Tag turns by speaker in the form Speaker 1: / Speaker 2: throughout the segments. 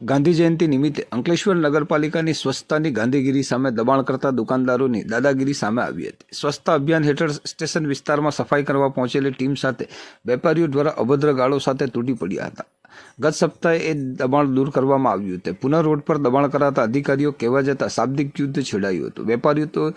Speaker 1: ગાંધી જયંતિ નિમિત્તે અંકલેશ્વર નગરપાલિકાની સ્વચ્છતાની ગાંધીગીરી સામે દબાણ કરતા દુકાનદારોની દાદાગીરી સામે આવી હતી. સ્વચ્છતા અભિયાન હેઠળ સ્ટેશન વિસ્તારમાં સફાઈ કરવા પહોંચેલી ટીમ સાથે વેપારીઓ દ્વારા અભદ્ર ગાળો સાથે તૂટી પડ્યા હતા. ગત સપ્તાહે એ દબાણ દૂર કરવામાં આવ્યું હતું. પુનઃ રોડ પર દબાણ કરાતા અધિકારીઓ કહેવા જતા શાબ્દિક યુદ્ધ છેડાયું હતું. વેપારીઓ તો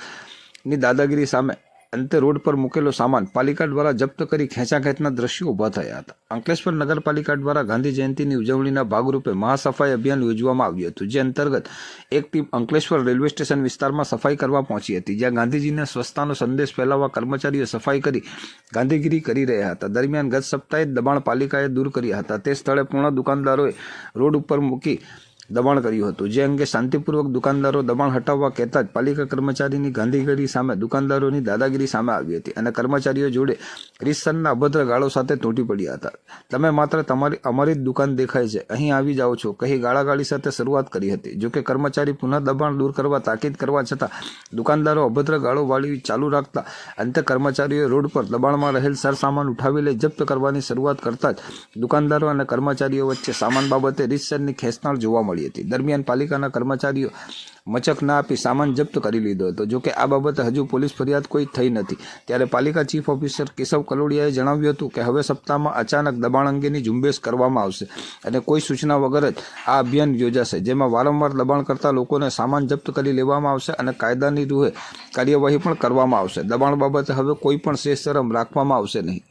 Speaker 1: ની દાદાગીરી સામે અંતે રોડ પર મૂકેલો સામાન પાલિકા દ્વારા જપ્ત કરી ખેંચાખેંચના દ્રશ્યો ઊભા થયા હતા. અંકલેશ્વર નગરપાલિકા દ્વારા ગાંધી જયંતિની ઉજવણીના ભાગરૂપે મહાસફાઈ અભિયાન યોજવામાં આવ્યું હતું, જે અંતર્ગત એક ટીમ અંકલેશ્વર રેલવે સ્ટેશન વિસ્તારમાં સફાઈ કરવા પહોંચી હતી, જ્યાં ગાંધીજીના સ્વચ્છતાનો સંદેશ ફેલાવવા કર્મચારીઓ સફાઈ કરી ગાંધીગીરી કરી રહ્યા હતા. દરમિયાન ગત સપ્તાહે દબાણ પાલિકાએ દૂર કર્યા હતા. તે સ્થળે પૂર્ણ દુકાનદારોએ રોડ ઉપર મૂકી દબાણ કર્યું હતું. જે અંગે શાંતિપૂર્વક દુકાનદારો દબાણ હટાવવા કહેતા જ પાલિકા કર્મચારીની ગાંધીગીરી સામે દુકાનદારોની દાદાગીરી સામે આવી હતી અને કર્મચારીઓ જોડે ક્રિશ્ચનના અભદ્ર ગાળો સાથે તૂટી પડ્યા હતા. તમે માત્ર તમારી, અમારી જ દુકાન દેખાય છે. અહીં આવી જાઓ છો. કહી ગાળાગાળી સાથે શરૂઆત કરી હતી. જોકે કર્મચારી પુનઃ દબાણ દૂર કરવા તાકીદ કરવા છતાં દુકાનદારો અભદ્ર ગાળો વાળી ચાલુ રાખતા અંતે કર્મચારીઓએ રોડ પર દબાણમાં રહેલ સરસામાન ઉઠાવી લઈ જપ્ત કરવાની શરૂઆત કરતા જ દુકાનદારો અને કર્મચારીઓ વચ્ચે સામાન બાબતે રીતસરની ખેંચતાણ જોવા મળી હતી. દરમિયાન પાલિકાના કર્મચારીઓ મચક ના આપી સામાન જપ્ત કરી લીધો હતો. જોકે આ બાબતે હજુ પોલીસ ફરિયાદ કોઈ થઈ નથી. ત્યારે પાલિકા ચીફ ઓફિસર કેશવ કલોડિયાએ જણાવ્યું હતું કે હવે સપ્તાહમાં અચાનક દબાણ અંગેની ઝુંબેશ કરવામાં આવશે અને કોઈ સૂચના વગર જ આ અભિયાન યોજાશે, જેમાં વારંવાર દબાણ કરતા લોકોને સામાન જપ્ત કરી લેવામાં આવશે અને કાયદાની રૂહે કાર્યવાહી પણ કરવામાં આવશે. દબાણ બાબતે હવે કોઈ પણ શેષ શરમ રાખવામાં આવશે નહીં.